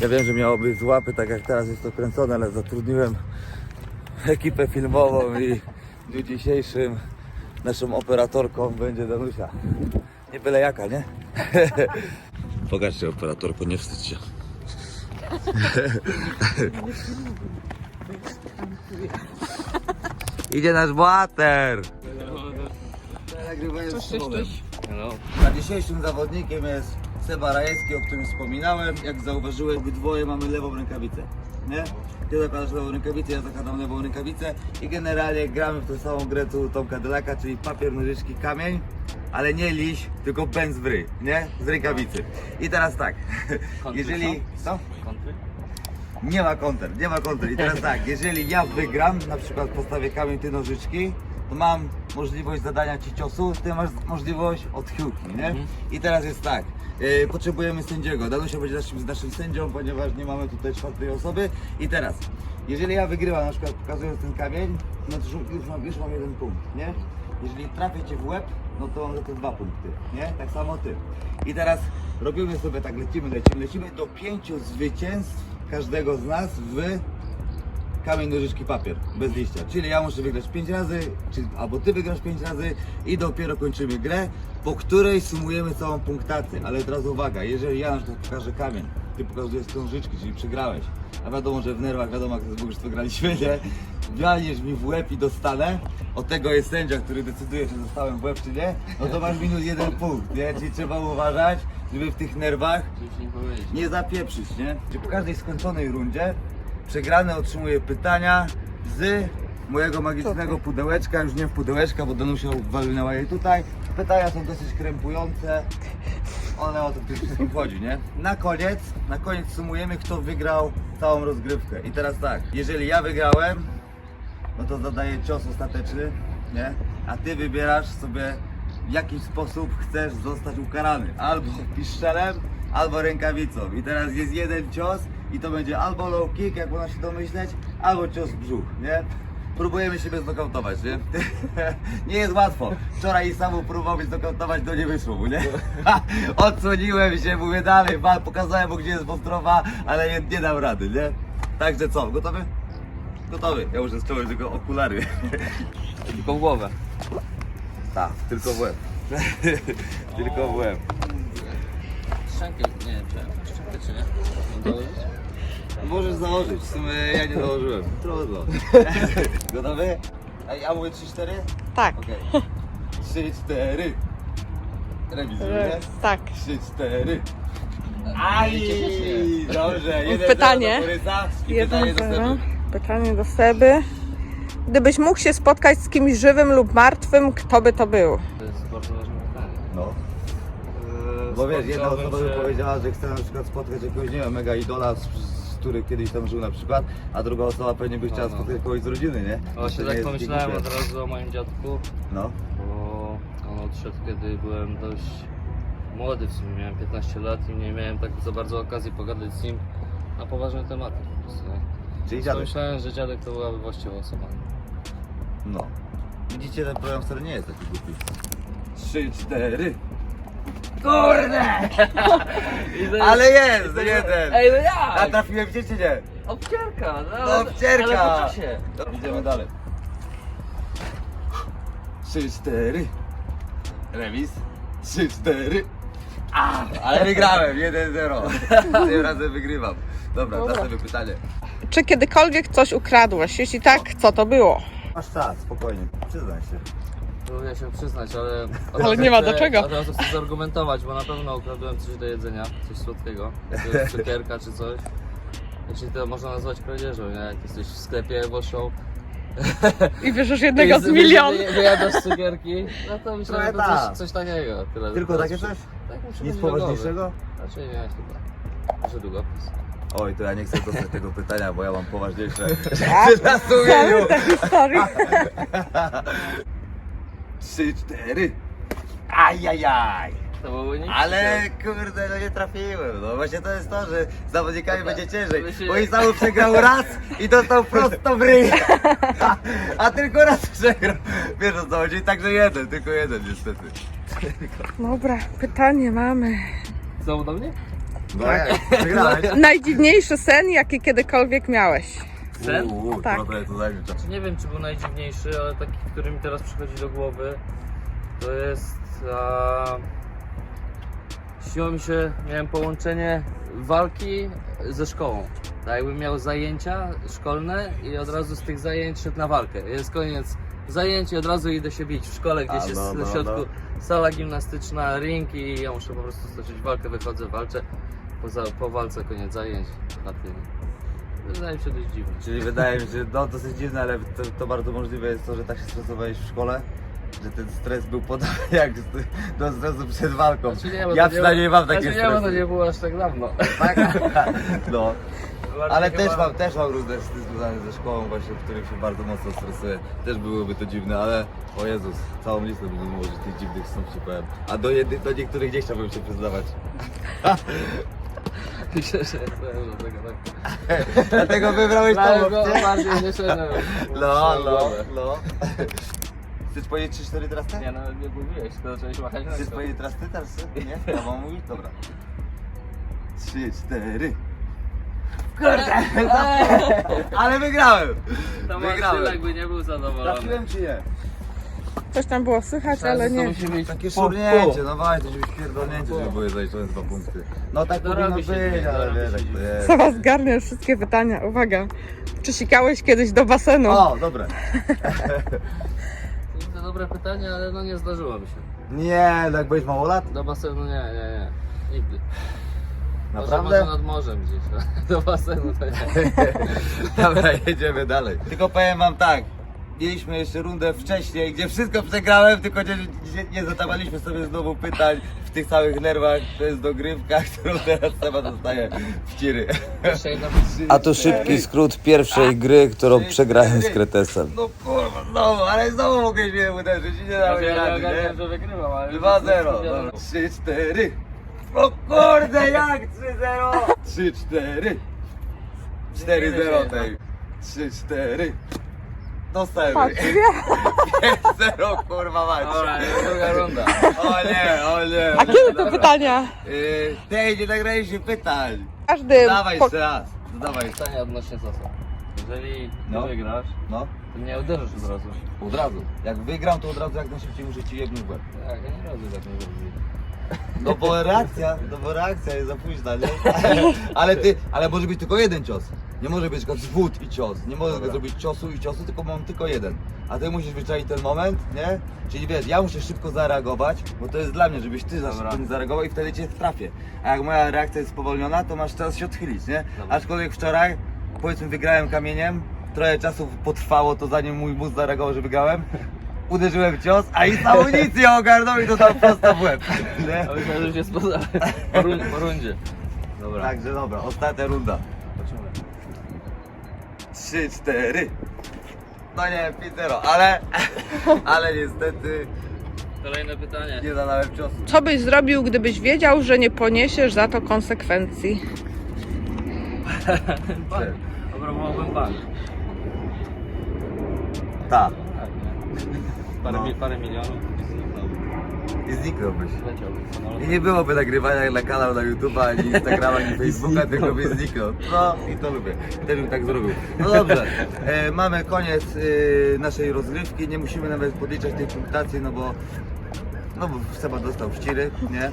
Ja wiem, że miało być z łapy, tak jak teraz jest to kręcone, ale zatrudniłem ekipę filmową i w dniu dzisiejszym naszą operatorką będzie Danusia. Nie byle jaka, nie? Pokażcie operatorko, nie wstydź się. Idzie nasz bohater! Cześć, cześć, cześć. A dzisiejszym zawodnikiem jest Seba Rajewski, o którym wspominałem. Jak zauważyłem, obydwoje mamy lewą rękawicę. Nie? Ty zakładasz lewą rękawicę, ja zakładam lewą rękawicę i generalnie gramy w tę samą grę co Tomka Delaka, czyli papier, nożyczki, kamień, ale nie liś, tylko pędz w nie? Z rękawicy. I teraz tak, jeżeli... Co? Nie ma konter, nie ma konter. I teraz tak, jeżeli ja wygram, na przykład postawię kamień, ty nożyczki, to mam możliwość zadania ci ciosu, ty masz możliwość odchyłki, nie? I teraz jest tak, yy, potrzebujemy sędziego. Danusia będzie naszym, naszym sędzią, ponieważ nie mamy tutaj czwartej osoby. I teraz, jeżeli ja wygrywam, na przykład pokazując ten kamień, no to już, już, mam, już mam jeden punkt, nie? Jeżeli trafię cię w łeb, no to mam za to dwa punkty, nie? Tak samo ty. I teraz robimy sobie tak, lecimy, lecimy, lecimy do pięciu zwycięstw każdego z nas w kamień, nożyczki, papier, bez liścia. Czyli ja muszę wygrać 5 razy, czy, albo ty wygrasz 5 razy i dopiero kończymy grę, po której sumujemy całą punktację. Ale teraz uwaga, jeżeli ja na przykład pokażę kamień, ty pokazujesz nożyczki, czyli przegrałeś, a wiadomo, że w nerwach wiadomo, jak to już wygraliśmy, nie? Walniesz mi w łeb i dostanę, od tego jest sędzia, który decyduje, czy dostałem w łeb, czy nie, no to masz minus jeden punkt, nie? Czyli trzeba uważać, żeby w tych nerwach nie zapieprzyć, nie? Czyli po każdej skończonej rundzie przegrany otrzymuje pytania z mojego magicznego pudełeczka, już nie w pudełeczka, bo Danusia walnęła je tutaj. Pytania są dosyć krępujące. One o to tym wszystkim chodzi, nie? Na koniec, na koniec sumujemy, kto wygrał całą rozgrywkę. I teraz tak, jeżeli ja wygrałem, no to zadaję cios ostateczny, nie? A ty wybierasz sobie w jaki sposób chcesz zostać ukarany. Albo piszczelem, albo rękawicą. I teraz jest jeden cios i to będzie albo low kick, jak można się domyśleć, albo cios w brzuch, nie? Próbujemy siebie znokautować, nie? nie jest łatwo. Wczoraj Isamu próbował mnie znokautować, to nie wyszło mu, nie? Odsłoniłem się, mówię dalej, pokazałem mu gdzie jest Wostrowa, ale nie, nie dał rady, nie? Także co, gotowy? Gotowy. Ja muszę zdjąć tylko okulary. Tylko w głowę. Tak, tylko w łeb. tylko w łeb. Szczęki, nie wiem, czy szczęki czy nie? Mam? Możesz założyć, w sumie ja nie założyłem. Trudno. Gotowy? A ja mówię 3-4? Tak. Okej. 3-4. Remis, nie? Tak. 3-4. Aj! Dobrze, jeden Pytanie. zero do Borysa i pytanie do. Seby. Pytanie do Seby. Gdybyś mógł się spotkać z kimś żywym lub martwym, kto by to był? To jest bardzo ważne pytanie. No. Bo wiesz, jedna osoba by powiedziała, że chce na przykład spotkać jakiegoś, nie wiem, mega idola, z, z który kiedyś tam żył na przykład, a druga osoba pewnie by chciała No, no. spotkać kogoś z rodziny, nie? Właśnie nie tak jest pomyślałem od razu o moim dziadku, No. bo on odszedł kiedy byłem dość młody w sumie, miałem 15 lat i nie miałem tak za bardzo okazji pogadać z nim na poważne tematy po prostu. nie? Czyli dziadek. Pomyślałem, że dziadek to byłaby właściwa osoba. No. Widzicie, ten program wcale nie jest taki głupi. Trzy, cztery. Kurde! Ale jest, jeden! Ej, no A jak? trafiłem cię czy nie? Obcierka, no, No, obcierka. Ale po czasie. Idziemy dalej. Trzy, cztery. Remis. Trzy, cztery. A, ale wygrałem, 1-0. Tym razem wygrywam. Dobra, Dobra. następne pytanie. Czy kiedykolwiek coś ukradłeś? Jeśli tak, co to było? Masz czas, spokojnie, przyznaj się. Próbuję się przyznać, ale... od Ale razu nie ma chcę- do czego. Od razu chcę zargumentować, bo na pewno ukradłem coś do jedzenia, coś słodkiego, jakiegoś cukierka czy coś. Jeśli to można nazwać kradzieżą, nie? Jak jesteś w sklepie Woszą I bierzesz jednego z i milion. wy- wyjadasz cukierki, no to myślę, że to tak. coś, coś takiego. Tyle, Tylko takie coś? Tak, muszę Nic poważniejszego? Raczej nie, chyba. Że długopis. Oj, to ja nie chcę dostać tego pytania, bo ja mam poważniejsze Tak? na sumieniu. te historie. Trzy, cztery. Ajajaj. To były nic. Ale kurde, no nie trafiłem. No właśnie to jest to, że z zawodnikami Dobra. będzie ciężej. Myślę- Bo Isamu przegrał raz i dostał prosto w ryj. A tylko raz przegrał. Wiesz o co chodzi? Także jeden, tylko jeden niestety. Dobra, pytanie mamy. Znowu do mnie? No jak? Najdziwniejszy sen, jaki kiedykolwiek miałeś. Uuu, Tak. Dobra, to zajmie czas. Nie wiem, czy był najdziwniejszy, ale taki, który mi teraz przychodzi do głowy, to jest. A... Śniło mi się, miałem połączenie walki ze szkołą. Tak jakbym miał zajęcia szkolne i od razu z tych zajęć szedł na walkę. Jest koniec zajęć i od razu idę się bić w szkole, gdzieś A, jest no, na no, środku no. sala gimnastyczna, ring i ja muszę po prostu stoczyć walkę, wychodzę, walczę. Po, za, po walce koniec zajęć na tym. Wydaje mi się dość dziwne. Czyli wydaje mi się, no dosyć dziwne, ale to, to bardzo możliwe jest to, że tak się stresowałeś w szkole, że ten stres był podobny jak do stresu przed walką. Znaczy nie, bo ja to nie przynajmniej mam takie znaczy nie, bo to stresy. nie było aż tak dawno. Tak? No. Ale też mam, też mam różne sny związane ze szkołą właśnie, w których się bardzo mocno stresuję. Też byłoby to dziwne, ale o Jezus, całą listę bym ułożyć tych dziwnych snów ci powiem. A do, jedy, do niektórych nie chciałbym się przyznawać. Myślę, że tego tak. Dlatego wybrałeś tą Dlatego opcję. bardziej nie szedłem. No, no, no. Chcesz powiedzieć 3-4 teraz ty? Nie no, nie mówiłeś, to zacząłeś machać Chcesz ręką. powiedzieć teraz ty, teraz ty? Nie? Ja mam mówić? Dobra. 3, 4. Kurde! Ale wygrałem! To Wygrałem. Marcylek by nie był zadowolony. Trafiłem czy nie? Coś tam było słychać, ale nie. musi być Takie szurnięcie, no właśnie, żeby pierdolnięcie, żeby były zaliczone dwa punkty. No tak To powinno robi się być, dziwnie, ale robi wiesz się jak to dziwnie. jest. Seba zgarnia wszystkie pytania. Uwaga. Czy sikałeś kiedyś do basenu? O, dobre. To dobre pytanie, ale no nie zdarzyło mi się. Nie, no jak byłeś małolat? Do basenu nie, nie, nie. Nigdy. Może, może Naprawdę? nad morzem gdzieś. no. Do basenu to nie. Dobra, jedziemy dalej. Tylko powiem wam tak. Mieliśmy jeszcze rundę wcześniej, gdzie wszystko przegrałem, tylko nie, nie, nie zadawaliśmy sobie znowu pytań w tych samych nerwach. To jest dogrywka, którą teraz Seba dostaje w ciry. A to szybki skrót pierwszej gry, którą przegrałem z Kretesem. No kurwa, znowu, ale znowu mogłeś mnie uderzyć i nie Ja dałem nie rady, nie? że wygrywam, ale... 2-0, dobra. 3-4. O kurde, jak 3-0? 3-4. 4-0 tej. 3-4. Dostałem. Patrz, wie. 5-0, kurwa mać. Dobra, druga runda. O nie, o nie. A kiedy te pytania? Yy, Tej, nie nagraliśmy pytań. Każdy. Dawaj po- jeszcze raz. Dawaj. Pytanie odnośnie zasad. Jeżeli No. nie wygrasz, No, to mnie uderzysz od razu. od razu. Jak wygram, to od razu jak najszybciej muszę ci jebnąć w łeb. Tak, ja nie robię tak nie robię. No bo reakcja, no bo reakcja jest za późna, nie? Ale ty, ale może być tylko jeden cios. Nie może być tylko zwód i cios. Nie mogę Dobra. zrobić ciosu i ciosu, tylko mam tylko jeden. A ty musisz wyczaić ten moment, nie? Czyli wiesz, ja muszę szybko zareagować, bo to jest dla mnie, żebyś ty za Dobra. szybko nie zareagował i wtedy cię trafię. A jak moja reakcja jest spowolniona, to masz czas się odchylić, nie? Dobra. Aczkolwiek wczoraj, powiedzmy wygrałem kamieniem, trochę czasu potrwało to zanim mój mózg zareagował, że wygrałem. Uderzyłem w cios, a i samą nic nie ogarnął i to tam prosto w łeb. Nie? A myślałem, że już jest poza, po rundzie. Dobra. Także dobra, ostatnia runda. 3, 4. No nie, 5-0, ale, ale niestety Kolejne pytanie. nie zadałem ciosu. Co byś zrobił, gdybyś wiedział, że nie poniesiesz za to konsekwencji? Bank. Obrabowałbym bank. Tak. Tak? Parę, No. mi, parę milionów. I zniknąłbyś. Samolot. I nie byłoby nagrywania na kanał na YouTube'a, ani Instagrama, ani Facebooka, tylko by zniknął. No i to lubię. Też bym tak zrobił. No dobrze, e, mamy koniec e, naszej rozgrywki. Nie musimy nawet podliczać tej punktacji, no bo no bo Seba dostał wciry, nie?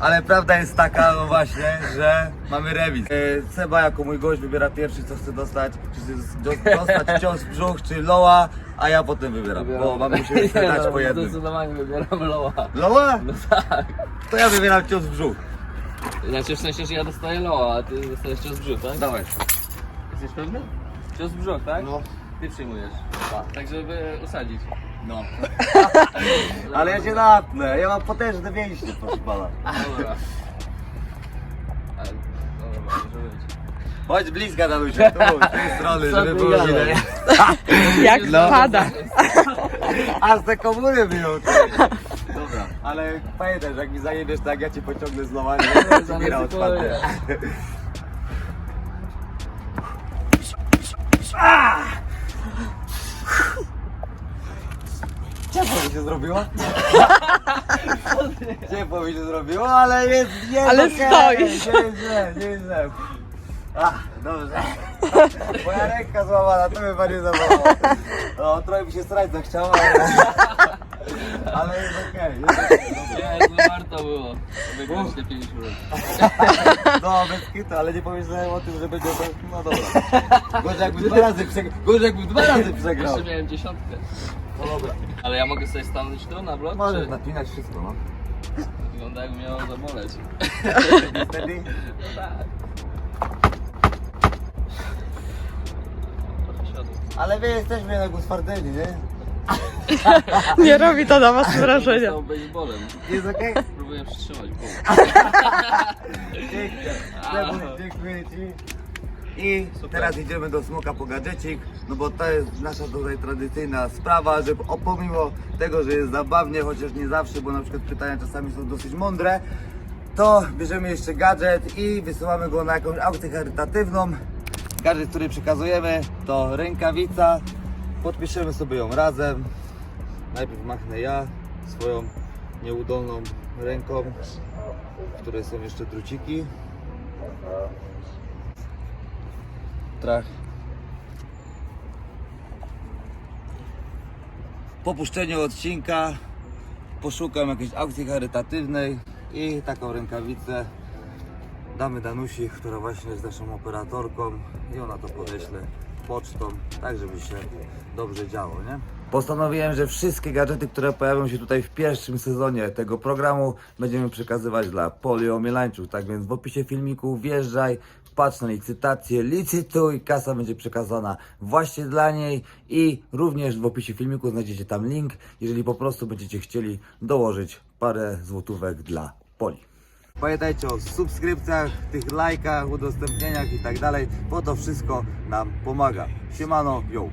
Ale prawda jest taka, no właśnie, że mamy remis. E, Seba jako mój gość wybiera pierwszy, co chce dostać. Czy chce do- dostać cios w brzuch, czy loa, a ja potem wybieram, bo mamy musimy sobie dać no, po jednym. Zdecydowanie wybieram Loa. Loa? No tak. To ja wybieram cios w brzuch. Znaczy w sensie, że ja dostaję Loa, a ty dostajesz cios w brzuch, tak? Dawaj. Jesteś pewny? Cios w brzuch, tak? No. Ty przyjmujesz. Tak. Tak, żeby usadzić. No. Ale ja się napnę, ja mam potężne mięśnie, proszę pana. Dobra. Ale, dobra, może być. Chodź bliska na ludzie, tu, z tej strony, żeby było widać. Jak No. spada. Aż te komuny wyjął. Dobra, ale pamiętaj, że jak mi zajebiesz tak, ja cię pociągnę z loła, nie? To Biera otwarte. Ciepło mi się zrobiło? Ale jest, jest Ale okej, stoisz. Nie jest źle, nie jest źle. Ach, dobrze. Moja ręka złamana, to mnie bardziej zabawało. No, trochę mi się strać zachciało, ale... Ale jest okej, jest okej. Nie, no warto było wygrać te 5 minut. No, bez kitu, ale nie pomyślałem o tym, że będzie to... No dobra. Gorzej jakby dwa razy przegrał. Gorzej jakby dwa razy przegrał. Jeszcze miałem dziesiątkę. No dobra. Ale ja mogę sobie stanąć tu na blok? Możesz Czy napinać wszystko, no. wygląda jakby miało zaboleć? Wtedy... Trochę siadło. Ale my jesteśmy jednak utwardzeni, nie? Nie robi to na was wrażenia. Baseballem. Jest okej? Próbuję przytrzymać. Dziękuję, dziękuję Ci. I teraz idziemy do Smoka po gadżecik, no bo to jest nasza tutaj tradycyjna sprawa, że o, pomimo tego, że jest zabawnie, chociaż nie zawsze, bo na przykład pytania czasami są dosyć mądre, to bierzemy jeszcze gadżet i wysyłamy go na jakąś aukcję charytatywną. Gadżet, który przekazujemy to rękawica, podpiszemy sobie ją razem. Najpierw machnę ja swoją nieudolną ręką, w której są jeszcze druciki. Trach. Po puszczeniu odcinka poszukam jakiejś aukcji charytatywnej i taką rękawicę damy Danusi, która właśnie jest naszą operatorką i ona to podeśle pocztą, tak żeby się dobrze działo, nie? Postanowiłem, że wszystkie gadżety, które pojawią się tutaj w pierwszym sezonie tego programu będziemy przekazywać dla Polio Mielańczuk, tak więc w opisie filmiku wjeżdżaj, patrz na licytację, licytuj, kasa będzie przekazana właśnie dla niej i również w opisie filmiku znajdziecie tam link, jeżeli po prostu będziecie chcieli dołożyć parę złotówek dla Poli. Pamiętajcie o subskrypcjach, tych lajkach, udostępnieniach i tak dalej, bo to wszystko nam pomaga. Siemano, yo!